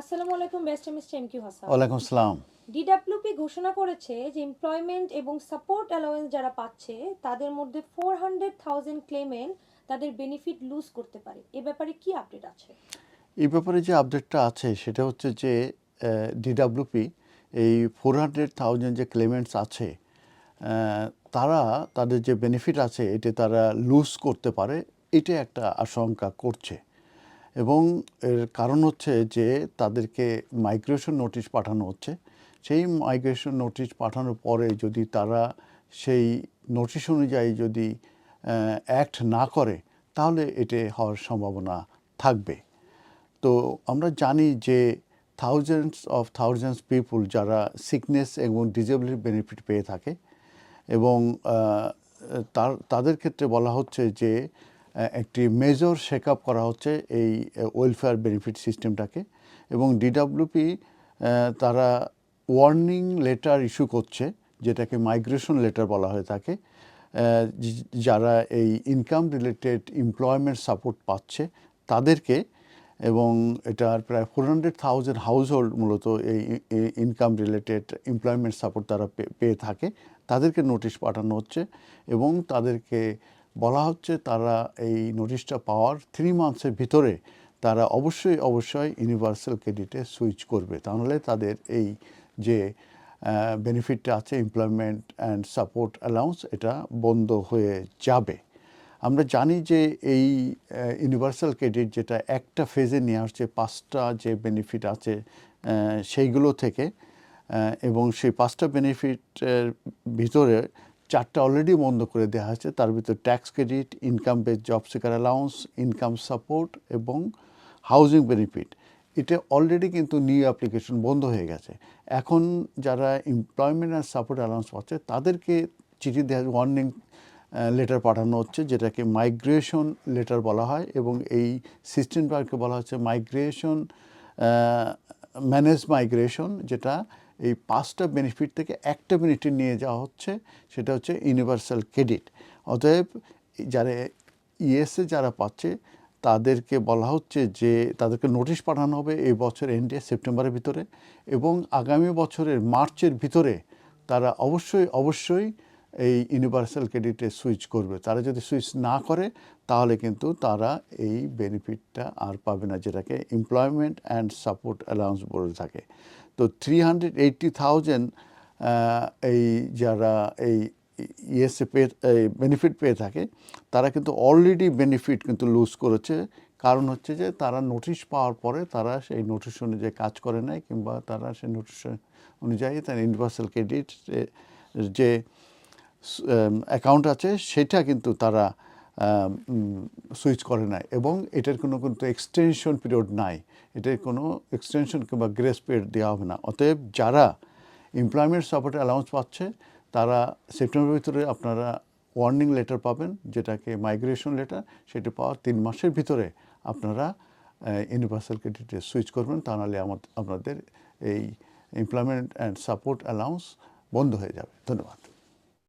আসসালামু আলাইকুম best mister M Q Hasan ওয়ালাইকুম আসসালাম ডিডাব্লিউপি ঘোষণা করেছে যে এমপ্লয়মেন্ট এবং সাপোর্ট অ্যালাওয়েন্স যারা পাচ্ছে তাদের মধ্যে ফোর হান্ড্রেড থাউজেন্ড ক্লেমেন্ট তাদের বেনিফিট লুজ করতে পারে। এ ব্যাপারে কি আপডেট আছে? এই ব্যাপারে যে আপডেটটা আছে সেটা হচ্ছে যে ডিডাব্লিউপি এই ফোর হান্ড্রেড থাউজেন্ড যে ক্লেমেন্টস আছে তারা তাদের যে বেনিফিট আছে এটা তারা লুজ করতে পারে এটা একটা আশঙ্কা করছে। এবং এর কারণ হচ্ছে যে তাদেরকে মাইগ্রেশন নোটিশ পাঠানো হচ্ছে। সেই মাইগ্রেশন নোটিশ পাঠানোর পরে যদি তারা সেই নোটিশ অনুযায়ী যদি অ্যাক্ট না করে, তাহলে এতে হওয়ার সম্ভাবনা থাকবে। তো আমরা জানি যে থাউজেন্ডস অফ থাউজেন্ডস পিপুল যারা সিকনেস এবং ডিজেবিলিটি বেনিফিট পেয়ে থাকে এবং তার, তাদের ক্ষেত্রে বলা হচ্ছে যে একটি মেজর শেক আপ করা হচ্ছে এই ওয়েলফেয়ার বেনিফিট সিস্টেমটাকে এবং ডিডাব্লিউপি তারা ওয়ার্নিং লেটার ইস্যু করছে, যেটাকে মাইগ্রেশন লেটার বলা হয়ে থাকে যারা এই ইনকাম রিলেটেড এমপ্লয়মেন্ট সাপোর্ট পাচ্ছে তাদেরকে এবং এটার প্রায় four hundred thousand household মূলত এই ইনকাম রিলেটেড এমপ্লয়মেন্ট সাপোর্ট তারা পেয়ে থাকে, তাদেরকে নোটিশ পাঠানো হচ্ছে এবং তাদেরকে বলা হচ্ছে তারা এই নোটিশটা পাওয়ার থ্রি মান্থসের ভিতরে তারা অবশ্যই অবশ্যই ইউনিভার্সাল ক্রেডিটে সুইচ করবে। তাহলে তাদের এই যে বেনিফিটটা আছে এমপ্লয়মেন্ট অ্যান্ড সাপোর্ট অ্যালাউন্স এটা বন্ধ হয়ে যাবে। আমরা জানি যে এই ইউনিভার্সাল ক্রেডিট যেটা একটা ফেজে নিয়ে আসছে, পাঁচটা যে বেনিফিট আছে সেইগুলো থেকে এবং সেই পাঁচটা বেনিফিটের ভিতরে চারটা অলরেডি বন্ধ করে দেওয়া হয়েছে। তার ভিতরে tax credit income base job seeker allowance income support এবং হাউজিং বেনিফিট এটা অলরেডি কিন্তু নিউ অ্যাপ্লিকেশন বন্ধ হয়ে গেছে। এখন যারা এমপ্লয়মেন্ট অ্যান্ড সাপোর্ট অ্যালাউন্স পাচ্ছে, তাদেরকে চিঠি দেওয়া ওয়ার্নিং লেটার পাঠানো হচ্ছে, যেটাকে মাইগ্রেশন লেটার বলা হয় এবং এই সিস্টেমটাকে বলা হচ্ছে মাইগ্রেশন ম্যানেজ মাইগ্রেশন যেটা এই পাঁচটা বেনিফিট থেকে একটা বেনিফিট নিয়ে যাওয়া হচ্ছে, সেটা হচ্ছে ইউনিভার্সাল ক্রেডিট অতএব যারা ইএসএ যারা পাচ্ছে, তাদেরকে বলা হচ্ছে যে তাদেরকে নোটিশ পাঠানো হবে এই বছর এন্ডে সেপ্টেম্বরের ভিতরে। এবং আগামী বছরের মার্চের ভিতরে তারা অবশ্যই অবশ্যই এই ইউনিভার্সাল ক্রেডিটে সুইচ করবে। তারা যদি সুইচ না করে, তাহলে কিন্তু তারা এই বেনিফিটটা আর পাবে না, যেটাকে এমপ্লয়মেন্ট অ্যান্ড সাপোর্ট অ্যালাউন্স বলে থাকে। তো থ্রি হান্ড্রেড এইটটি থাউজেন্ড এই যারা এই ইএসএ পেয়ে বেনিফিট পেয়ে থাকে, তারা কিন্তু অলরেডি বেনিফিট কিন্তু লুজ করেছে। কারণ হচ্ছে যে তারা নোটিশ পাওয়ার পরে তারা সেই নোটিশ অনুযায়ী কাজ করে নাই কিংবা তারা সেই নোটিশ অনুযায়ী তার ইউনিভার্সাল ক্রেডিট যে অ্যাকাউন্ট আছে, সেটা কিন্তু তারা সুইচ করে না এবং এটার কোনো কিন্তু এক্সটেনশন পিরিয়ড নাই। এটার কোনো এক্সটেনশন কিংবা গ্রেস পিরিয়ড দেওয়া হবে না। অতএব যারা এমপ্লয়মেন্ট সাপোর্ট অ্যালাউন্স পাচ্ছে, তারা সেপ্টেম্বরের ভিতরে আপনারা ওয়ার্নিং লেটার পাবেন, যেটাকে মাইগ্রেশন লেটার সেটা পাওয়ার তিন মাসের ভিতরে আপনারা ইউনিভার্সাল ক্রেডিটে সুইচ করবেন, তা নাহলে আমাদের আপনাদের এই এমপ্লয়মেন্ট অ্যান্ড সাপোর্ট অ্যালাউন্স বন্ধ হয়ে যাবে। ধন্যবাদ।